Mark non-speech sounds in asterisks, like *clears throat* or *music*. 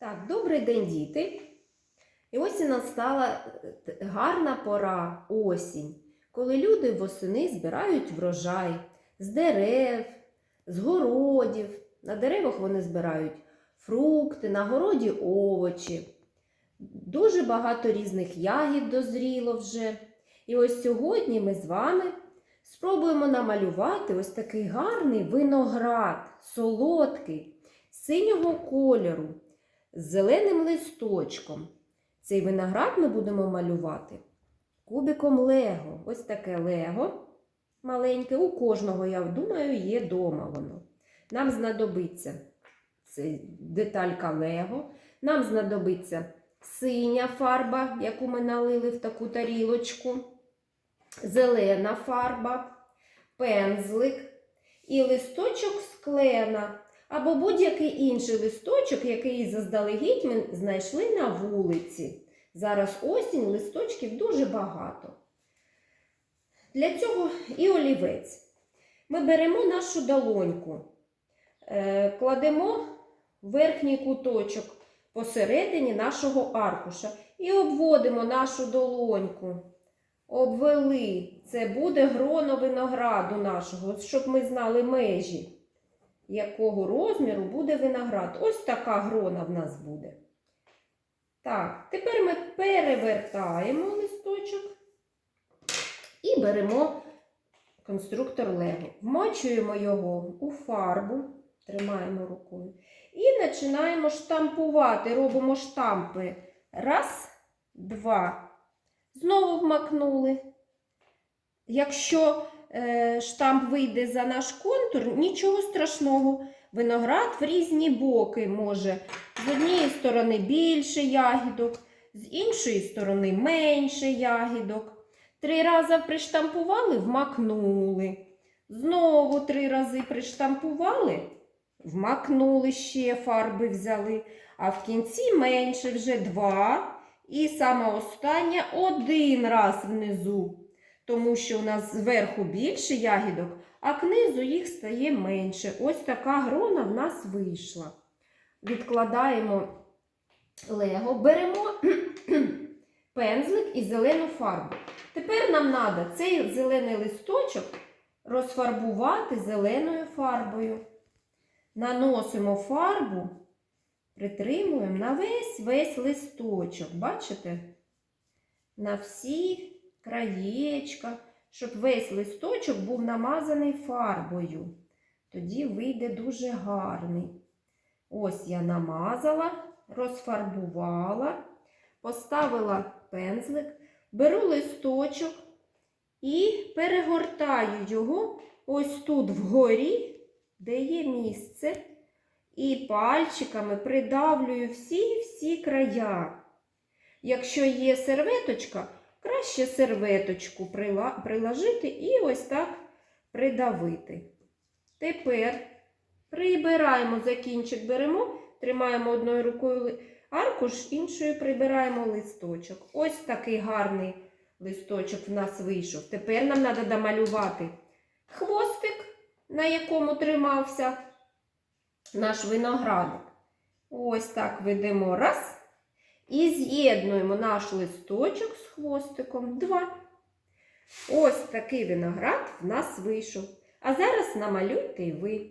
Так, добрий день, діти. І ось і настала е, гарна пора осінь, коли люди восени збирають врожай з дерев, з городів. На деревах вони збирають фрукти, на городі овочі. Дуже багато різних ягід дозріло вже. І ось сьогодні ми з вами спробуємо намалювати ось такий гарний виноград, солодкий, синього кольору з зеленим листочком. Цей виноград ми будемо малювати кубиком Лего. Ось таке Лего маленьке. У кожного, я думаю, є дома воно. Нам знадобиться це деталька Лего. Нам знадобиться синя фарба, яку ми налили в таку тарілочку, зелена фарба, пензлик і листочок склена або будь-який інший листочок, який заздалегідь ми знайшли на вулиці. Зараз осінь, листочків дуже багато. Для цього і олівець. Ми беремо нашу долоньку, е, кладемо верхній куточок посередині нашого аркуша і обводимо нашу долоньку. Обвели. Це буде гроно винограду нашого, щоб ми знали межі якого розміру буде виноград. Ось така грона в нас буде. Так, тепер ми перевертаємо листочок і беремо конструктор Лего. Вмочуємо його у фарбу, тримаємо рукою. І починаємо штампувати. Робимо штампи. Раз, два. Знову вмакнули. Якщо штамп вийде за наш контур, нічого страшного. Виноград в різні боки може. З однієї сторони більше ягідок, з іншої сторони менше ягідок. Три рази приштампували, вмакнули. Знову три рази приштампували, вмакнули ще фарби взяли. А в кінці менше вже два. І саме остання один раз внизу тому що у нас зверху більше ягідок, а книзу їх стає менше. Ось така грона в нас вийшла. Відкладаємо лего, беремо *clears throat* пензлик і зелену фарбу. Тепер нам треба цей зелений листочок розфарбувати зеленою фарбою. Наносимо фарбу, притримуємо на весь весь листочок. Бачите? На всі краєчка, щоб весь листочок був намазаний фарбою. Тоді вийде дуже гарний. Ось я намазала, розфарбувала, поставила пензлик, беру листочок і перегортаю його ось тут вгорі, де є місце, і пальчиками придавлюю всі-всі края. Якщо є серветочка, Краще серветочку приложити і ось так придавити. Тепер прибираємо закінчик, беремо, тримаємо одною рукою аркуш, іншою прибираємо листочок. Ось такий гарний листочок в нас вийшов. Тепер нам треба домалювати хвостик, на якому тримався наш виноградик. Ось так ведемо раз. І з'єднуємо наш листочок з хвостиком. Два. Ось такий виноград в нас вийшов. А зараз намалюйте і ви.